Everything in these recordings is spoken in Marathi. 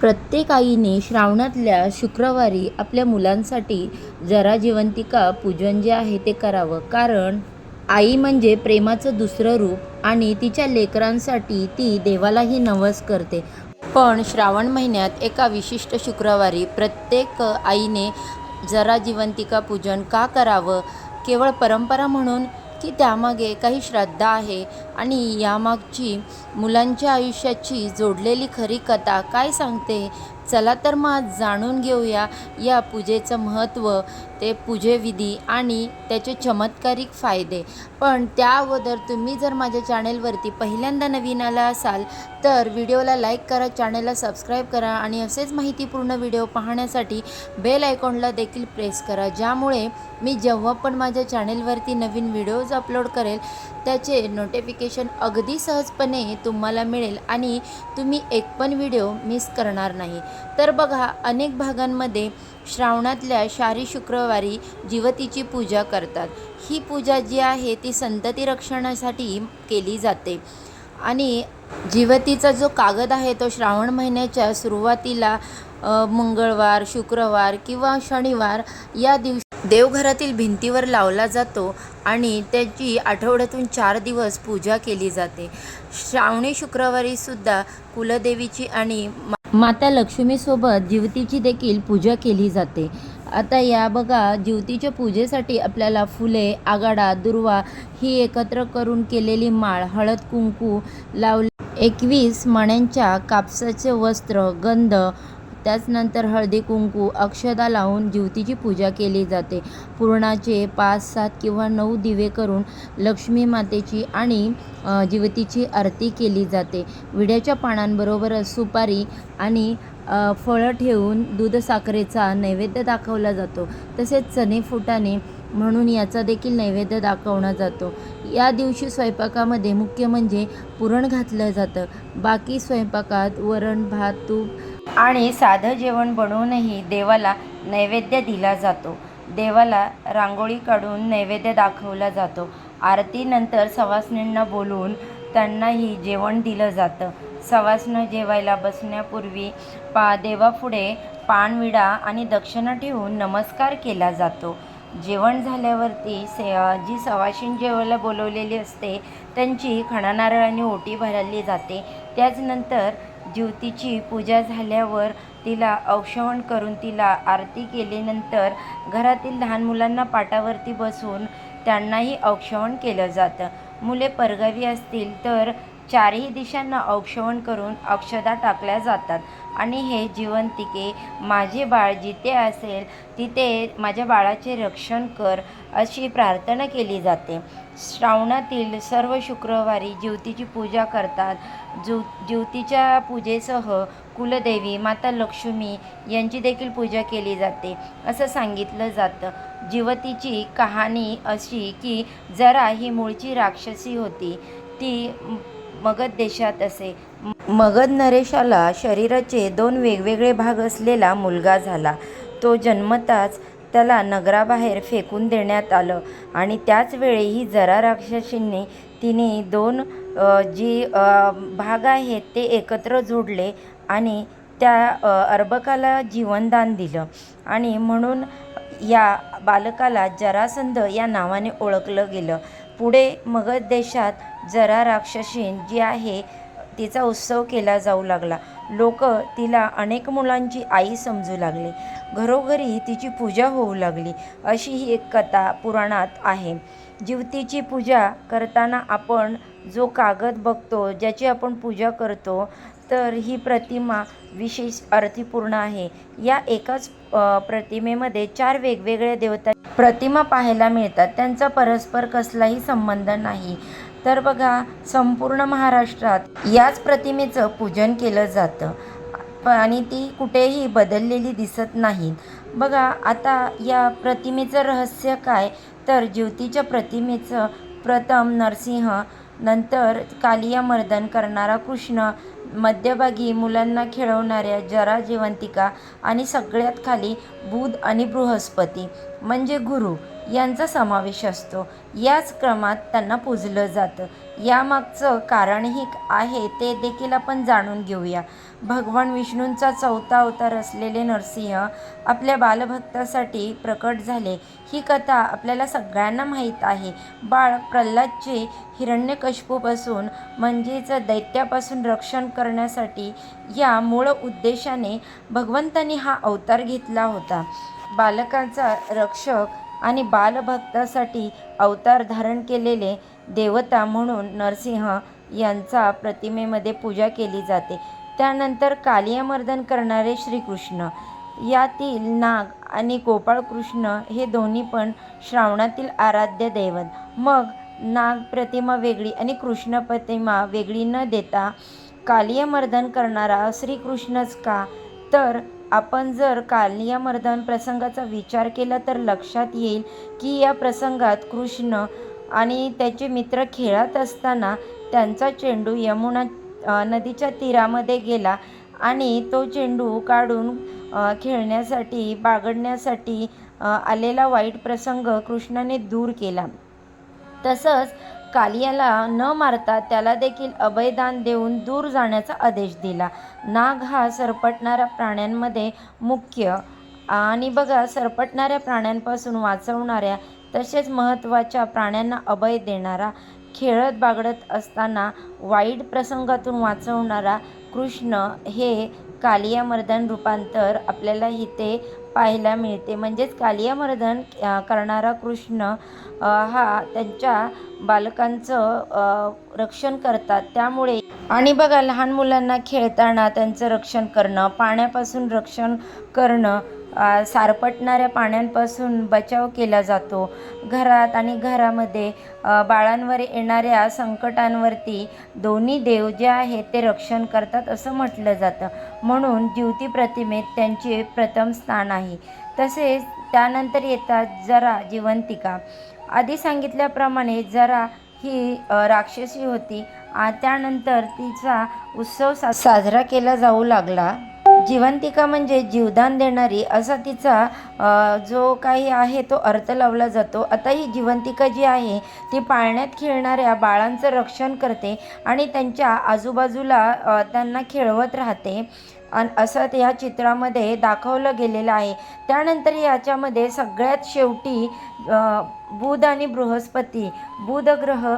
प्रत्येक आईने श्रावणातल्या शुक्रवारी आपल्या मुलांसाठी जरा जिवंतिका पूजन जे आहे ते करावं. कारण आई म्हणजे प्रेमाचं दुसरं रूप आणि तिच्या लेकरांसाठी ती देवालाही नवस करते. पण श्रावण महिन्यात एका विशिष्ट शुक्रवारी प्रत्येक आईने जरा जिवंतिका पूजन का करावं? केवळ परंपरा म्हणून की त्यामागे काही श्रद्धा आहे आणि यामागची मुलांच्या आयुष्याची जोडलेली खरी कथा काय सांगते? चला तर मग आज जाणून घेऊया या पूजेचं महत्त्व ते पूजेविधी आणि त्याचे चमत्कारिक फायदे. पण त्या अगोदर तुम्ही जर माझ्या चॅनेलवरती पहिल्यांदा नवीन आला असाल तर व्हिडिओला लाईक करा चॅनेलला सबस्क्राईब करा आणि असेच माहितीपूर्ण व्हिडिओ पाहण्यासाठी बेल आयकॉनला देखील प्रेस करा ज्यामुळे मी जेव्हा पण माझ्या चॅनेलवरती नवीन व्हिडिओज अपलोड करेल त्याचे नोटिफिकेशन अगदी सहजपणे तुम्हाला मिळेल आणि तुम्ही एक पण व्हिडिओ मिस करणार नाही. तर बघा अनेक भागांमध्ये श्रावणातल्या शारी शुक्रवारी जीवतीची पूजा करतात. ही पूजा जी आहे ती संतती रक्षणासाठी केली जाते. आणि जीवतीचा जो कागद आहे तो श्रावण महिन्याच्या सुरुवातीला मंगळवार शुक्रवार किंवा शनिवार या दिवशी देवघरातील भिंतीवर लावला जातो आणि त्याची आठवड्यातून चार दिवस पूजा केली जाते. श्रावणी शुक्रवारी सुद्धा कुलदेवीची आणि माता लक्ष्मीसोबत जीवतीची देखील पूजा केली जाते. आता या बघा जीवतीच्या पूजेसाठी आपल्याला फुले आगाडा दुर्वा ही एकत्र करून केलेली माळ हळद कुंकू लावले. एकवीस मण्यांच्या कापसाचे वस्त्र गंध त्याचनंतर हळदी कुंकू अक्षदा लावून जीवतीची पूजा केली जाते. पुरणाचे पाच सात किंवा नऊ दिवे करून लक्ष्मी मातेची आणि जिवतीची आरती केली जाते. विड्याच्या पानांबरोबरच सुपारी आणि फळं ठेवून दूध साखरेचा नैवेद्य दाखवला जातो. तसेच चणे फुटाणे म्हणून याचा देखील नैवेद्य दाखवला जातो. या दिवशी स्वयंपाकामध्ये मुख्य म्हणजे पुरण घातलं जातं. बाकी स्वयंपाकात वरण भात तूप आणि साधं जेवण बनवूनही देवाला नैवेद्य दिला जातो. देवाला रांगोळी काढून नैवेद्य दाखवला जातो. आरतीनंतर सवासणींना बोलवून त्यांनाही जेवण दिलं जातं. सवासनं जेवायला बसण्यापूर्वी पा देवापुढे पानविडा आणि दक्षिणा ठेवून नमस्कार केला जातो. जेवण झाल्यावरती से जी सवाशीण जेवायला बोलवलेली असते त्यांची खणा नारळाने ओटी भरली जाते. त्याचनंतर ज्योतीची पूजा झाल्यावर तिला औक्षवण करून तिला आरती केल्यानंतर घरातील लहान मुलांना पाटावरती बसून त्यांनाही औक्षवण केलं जातं. मुले परगावी असतील तर चारही दिशांना औक्षवण करून अक्षदा टाकल्या जातात. आणि हे जिवंतिके माझे बाळ जिथे असेल तिथे माझ्या बाळाचे रक्षण कर अशी प्रार्थना केली जाते. श्रावणातील सर्व शुक्रवारी ज्योतीची पूजा करतात. ज्यो ज्योतीच्या पूजेसह कुलदेवी माता लक्ष्मी यांची देखील पूजा केली जाते. असं सांगितलं जातं. जीवतीची कहाणी अशी की जरा ही मूळची राक्षसी होती. ती मगध देशात असे. मगध नरेशाला शरीराचे दोन वेगवेगळे भाग असलेला मुलगा झाला. तो जन्मताच त्याला नगराबाहेर फेकून देण्यात आलं आणि त्याचवेळी ही जरा राक्षसींनी तिने दोन जी भाग आहेत ते एकत्र जोडले आणि त्या अर्बकाला जीवनदान दिलं. आणि म्हणून या बालकाला जरासंध या नावाने ओळखलं गेलं. पुढे मगध देशात जरा राक्षसीन जी आहे तिचा उत्सव केला जाऊ लागला. लोक तिला अनेक मुलांची आई समजू लागले. घरोघरी तिची पूजा होऊ लागली. अशी ही एक कथा पुराणात आहे. जीवतीची पूजा करताना आपण जो कागद बघतो ज्याची आपण पूजा करतो तर ही प्रतिमा विशेष अर्थपूर्ण आहे. या एकाच प्रतिमेमध्ये चार वेगवेगळ्या देवता प्रतिमा पाहायला मिळतात. त्यांचा परस्पर कसलाही संबंध नाही. तर बघा संपूर्ण महाराष्ट्रात याच प्रतिमेचं पूजन केलं जातं. आणि ती कुठेही बदललेली दिसत नाहीत. बघा आता या प्रतिमेचं रहस्य काय? तर ज्योतीच्या प्रतिमेचं प्रथम नरसिंह नंतर कालिया मर्दन करणारा कृष्ण मध्यभागी मुलांना खेळवणाऱ्या जरा जिवंतिका आणि सगळ्यात खाली बुध आणि बृहस्पती म्हणजे गुरु. यांचा समावेश असतो. याच क्रमात त्यांना पूजलं जातं. यामागचं कारणही आहे ते देखील आपण जाणून घेऊया. भगवान विष्णूंचा चौथा अवतार असलेले नरसिंह आपल्या बालभक्तासाठी प्रकट झाले. ही कथा आपल्याला सगळ्यांना माहीत आहे. बाळ प्रल्हादचे हिरण्यकशपूपासून म्हणजेच दैत्यापासून रक्षण करण्यासाठी या मूळ उद्देशाने भगवंतांनी हा अवतार घेतला होता. बालकांचा रक्षक आणि बालभक्तासाठी अवतार धारण केलेले देवता म्हणून नरसिंह यांचा प्रतिमेमध्ये पूजा केली जाते. त्यानंतर कालियामर्दन करणारे श्रीकृष्ण यातील नाग आणि गोपाळकृष्ण हे दोन्ही पण श्रावणातील आराध्य दैवत. मग नाग प्रतिमा वेगळी आणि कृष्ण प्रतिमा वेगळी न देता कालियामर्दन करणारा श्रीकृष्णच का? तर आपण जर कालियामर्दन प्रसंगाचा विचार केला तर लक्षात येईल की या प्रसंगात कृष्ण आणि त्याचे मित्र खेळत असताना त्यांचा चेंडू यमुना नदीच्या तीरामध्ये गेला आणि तो चेंडू काढून खेळण्यासाठी बागडण्यासाठी आलेला वाईट प्रसंग कृष्णाने दूर केला. तसंच कालियाला न मारता त्याला देखील अभयदान देऊन दूर जाण्याचा आदेश दिला. नाग हा सरपटणाऱ्या प्राण्यांमध्ये मुख्य. आणि बघा सरपटणाऱ्या प्राण्यांपासून वाचवणाऱ्या तसेच महत्त्वाच्या प्राण्यांना अभय देणारा खेळत बागडत असताना वाईट प्रसंगातून वाचवणारा कृष्ण हे कालियामर्दन रूपांतर आपल्याला इथे पाहायला मिळते. म्हणजेच कालियामर्दन करणारा कृष्ण हा त्यांच्या बालकांचं रक्षण करतात. त्यामुळे आणि बघा लहान मुलांना खेळताना त्यांचं रक्षण करणं पाण्यापासून रक्षण करणं सारपटणाऱ्या पाण्यापासून बचाव केला जातो. घरात आणि घरामध्ये बाळांवर येणाऱ्या संकटांवरती दोन्ही देव जे आहेत ते रक्षण करतात असं म्हटलं जातं. म्हणून ज्योती प्रतिमेत त्यांचे प्रथम स्थान आहे. तसेच त्यानंतर येतात जरा जिवंतिका. आधी सांगितल्याप्रमाणे जरा ही राक्षसी होती. त्यानंतर तिचा उत्सव सा साजरा केला जाऊ लागला. जिवंतिका म्हणजे जीवदान देणारी असा तिचा जो काही आहे तो अर्थ लावला जातो. आता ही जिवंतिका जी आहे ती पाळण्यात खेळणाऱ्या बाळांचं रक्षण करते आणि त्यांच्या आजूबाजूला त्यांना खेळवत राहते. आणि असं या चित्रामध्ये दाखवलं गेलेलं आहे. त्यानंतर याच्यामध्ये सगळ्यात शेवटी बुध आणि बृहस्पती बुध ग्रह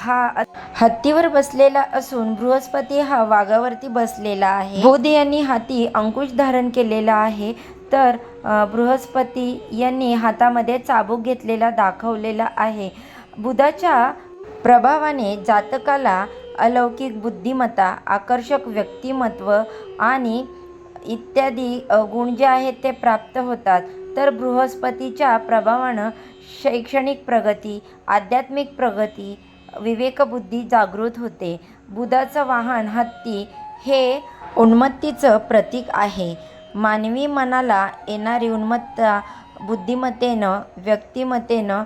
हा हत्तीवर बसलेला असून बृहस्पती हा वाघावरती बसलेला आहे. बुध यांनी हाती अंकुश धारण केलेला आहे. तर बृहस्पती यांनी हातामध्ये चाबूक घेतलेला दाखवलेला आहे. बुधाच्या प्रभावाने जातकाला अलौकिक बुद्धिमत्ता आकर्षक व्यक्तिमत्व आणि इत्यादी गुण जे आहेत ते प्राप्त होतात. तर बृहस्पतीच्या प्रभावानं शैक्षणिक प्रगती आध्यात्मिक प्रगती विवेकबुद्धी जागृत होते. बुधाचं वाहन हत्ती हे उन्मत्तीचं प्रतीक आहे. मानवी मनाला येणारी उन्मत्ता बुद्धिमत्तेनं व्यक्तिमत्तेनं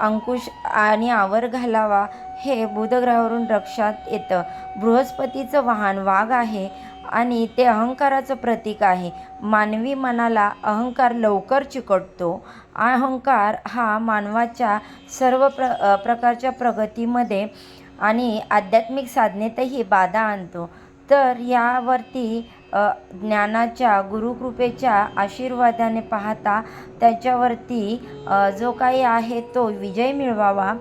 अंकुश आणि आवर घालावा हे बुधग्रहावरून लक्षात येतं. बृहस्पतीचं वाहन वाघ आहे. आणि ते अहंकाराचं प्रतीक आहे. मानवी मनाला अहंकार लवकर चिकटतो. अहंकार हा मानवाच्या सर्व प्र प्रकारच्या प्रगतीमध्ये आणि आध्यात्मिक साधनेतही बाधा आणतो. तर यावरती ज्ञानाच्या गुरुकृपेच्या आशीर्वादाने पाहता त्याच्यावरती जो काही आहे तो विजय मिळवावा.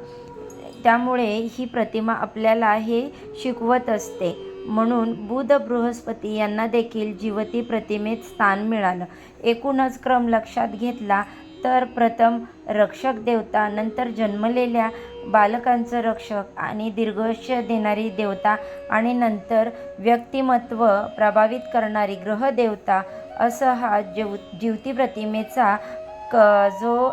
त्यामुळे ही प्रतिमा आपल्याला हे शिकवत असते. म्हणून बुध बृहस्पती यांना देखील जीवती प्रतिमेत स्थान मिळालं. एकूणच क्रम लक्षात घेतला तर प्रथम रक्षक देवता नंतर जन्मलेल्या बालकांचं रक्षक आणि दीर्घायुष्य देणारी देवता आणि नंतर व्यक्तिमत्व प्रभावित करणारी ग्रहदेवता असं हा जीव जीवती प्रतिमेचा क जो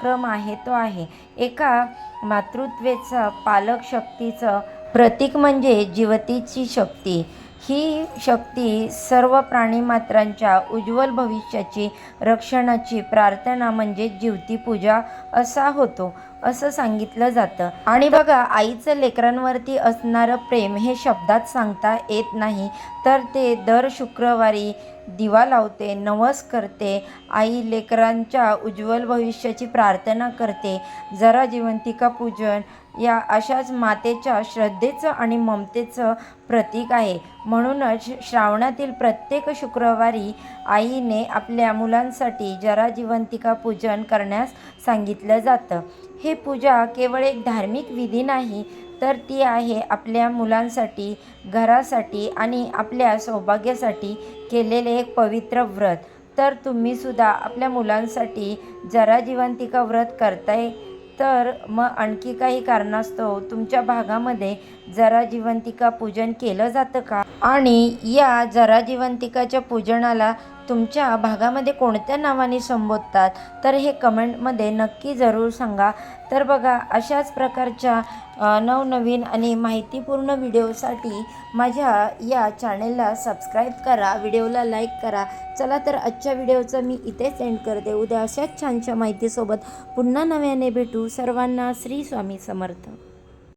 क्रम आहे तो आहे. एका मातृत्वेचं पालक शक्तीचं प्रतीक म्हणजे जीवतीची शक्ती. ही शक्ती सर्व प्राणीमात्रांच्या उज्ज्वल भविष्याची रक्षणाची प्रार्थना म्हणजे जीवती पूजा असा होतो असं सांगितलं जातं. आणि बघा आईचं लेकरांवरती असणारं प्रेम हे शब्दात सांगता येत नाही. तर ते दर शुक्रवारी दिवा लावते नवस करते आई लेकरांच्या उज्ज्वल भविष्याची प्रार्थना करते. जरा जिवंतिका पूजन या अशाच मातेच्या श्रद्धेचं आणि ममतेचं प्रतीक आहे. म्हणूनच श्रावणातील प्रत्येक शुक्रवारी आईने आपल्या मुलांसाठी जरा जिवंतिका पूजन करण्यास सांगितलं जातं. हे पूजा केवळ एक धार्मिक विधी नाही तर ती आहे आपल्या मुलांसाठी घरासाठी आणि आपल्या सौभाग्यासाठी केलेले एक पवित्र व्रत. तर तुम्हीसुद्धा आपल्या मुलांसाठी जरा जिवंतिका व्रत करताय तर मग आणखी काही कारणास्तव तुमच्या भागामध्ये जरा जिवंतिका पूजन केलं जातं का? आणि या जरा जिवंतिकाच्या पूजनाला तुमच्या भागामध्ये कोणत्या नावाने संबोधतात? तर हे कमेंटमध्ये नक्की जरूर सांगा. तर बघा अशाच प्रकारच्या नवनवीन आणि माहितीपूर्ण व्हिडिओसाठी माझ्या या चॅनेलला सबस्क्राईब करा व्हिडिओला लाईक करा. चला तर आजच्या व्हिडिओचं मी इथेच एंड करते. उद्या अशाच छानशा माहितीसोबत पुन्हा नव्याने भेटू. सर्वांना श्री स्वामी समर्थ.